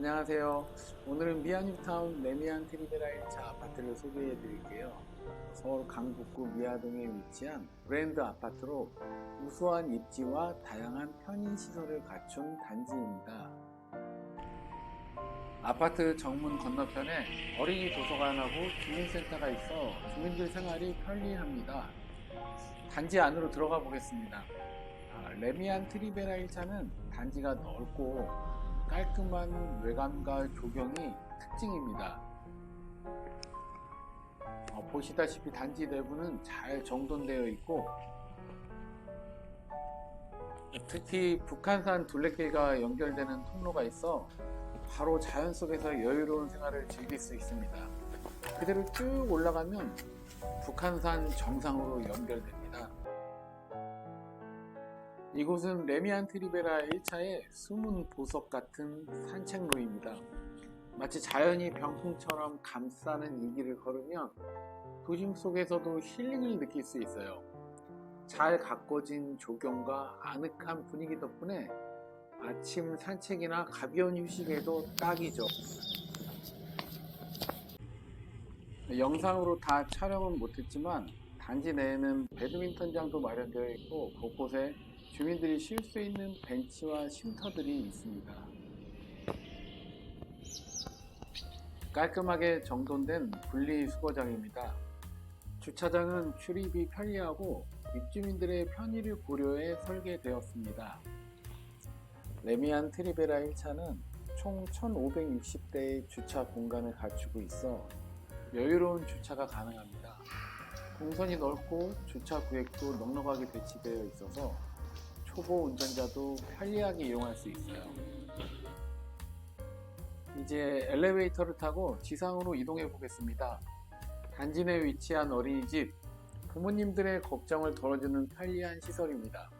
안녕하세요. 오늘은 미아뉴타운 레미안 트리베라 1차 아파트를 소개해 드릴게요. 서울 강북구 미아동에 위치한 브랜드 아파트로 우수한 입지와 다양한 편의 시설을 갖춘 단지입니다. 아파트 정문 건너편에 어린이 도서관하고 주민센터가 있어 주민들 생활이 편리합니다. 단지 안으로 들어가 보겠습니다. 아, 레미안 트리베라 1차는 단지가 넓고 깔끔한 외관과 조경이 특징입니다. 어, 보시다시피 단지 내부는 잘 정돈되어 있고 특히 북한산 둘레길과 연결되는 통로가 있어 바로 자연 속에서 여유로운 생활을 즐길 수 있습니다. 그대로 쭉 올라가면 북한산 정상으로 연결됩니다. 이곳은 레미안 트리베라 1차의 숨은 보석 같은 산책로입니다. 마치 자연이 병풍처럼 감싸는 이 길을 걸으면 도심 속에서도 힐링을 느낄 수 있어요. 잘 가꿔진 조경과 아늑한 분위기 덕분에 아침 산책이나 가벼운 휴식에도 딱이죠. 영상으로 다 촬영은 못했지만 단지 내에는 배드민턴장도 마련되어 있고 곳곳에 주민들이 쉴 수 있는 벤치와 쉼터들이 있습니다. 깔끔하게 정돈된 분리수거장입니다. 주차장은 출입이 편리하고 입주민들의 편의를 고려해 설계되었습니다. 레미안 트리베라 1차는 총 1560대의 주차 공간을 갖추고 있어 여유로운 주차가 가능합니다. 동선이 넓고 주차 구획도 넉넉하게 배치되어 있어서 초보 운전자도 편리하게 이용할 수 있어요. 이제 엘리베이터를 타고 지상으로 이동해 보겠습니다. 단지 내 위치한 어린이집, 부모님들의 걱정을 덜어주는 편리한 시설입니다.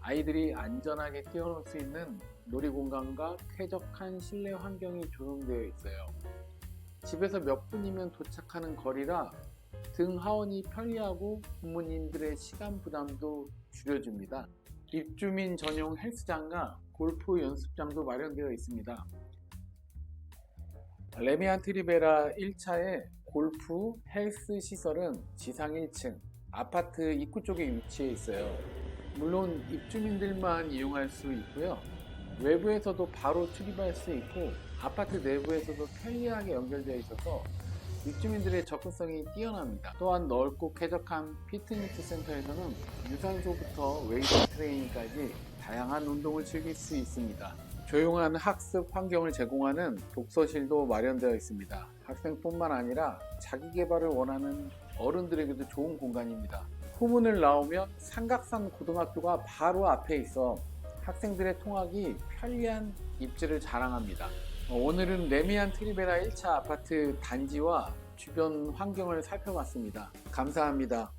아이들이 안전하게 뛰어놀 수 있는 놀이공간과 쾌적한 실내 환경이 조성되어 있어요. 집에서 몇 분이면 도착하는 거리라 등 하원이 편리하고 부모님들의 시간 부담도 줄여줍니다. 입주민 전용 헬스장과 골프 연습장도 마련되어 있습니다. 레미안 트리베라 1차의 골프 헬스 시설은 지상 1층 아파트 입구 쪽에 위치해 있어요. 물론 입주민들만 이용할 수 있고요. 외부에서도 바로 출입할 수 있고 아파트 내부에서도 편리하게 연결되어 있어서 입주민들의 접근성이 뛰어납니다. 또한 넓고 쾌적한 피트니스 센터에서는 유산소부터 웨이트 트레이닝까지 다양한 운동을 즐길 수 있습니다. 조용한 학습 환경을 제공하는 독서실도 마련되어 있습니다. 학생뿐만 아니라 자기 개발을 원하는 어른들에게도 좋은 공간입니다. 후문을 나오면 삼각산 고등학교가 바로 앞에 있어 학생들의 통학이 편리한 입지를 자랑합니다. 어, 오늘은 레미안 트리베라 1차 아파트 단지와 주변 환경을 살펴봤습니다. 감사합니다.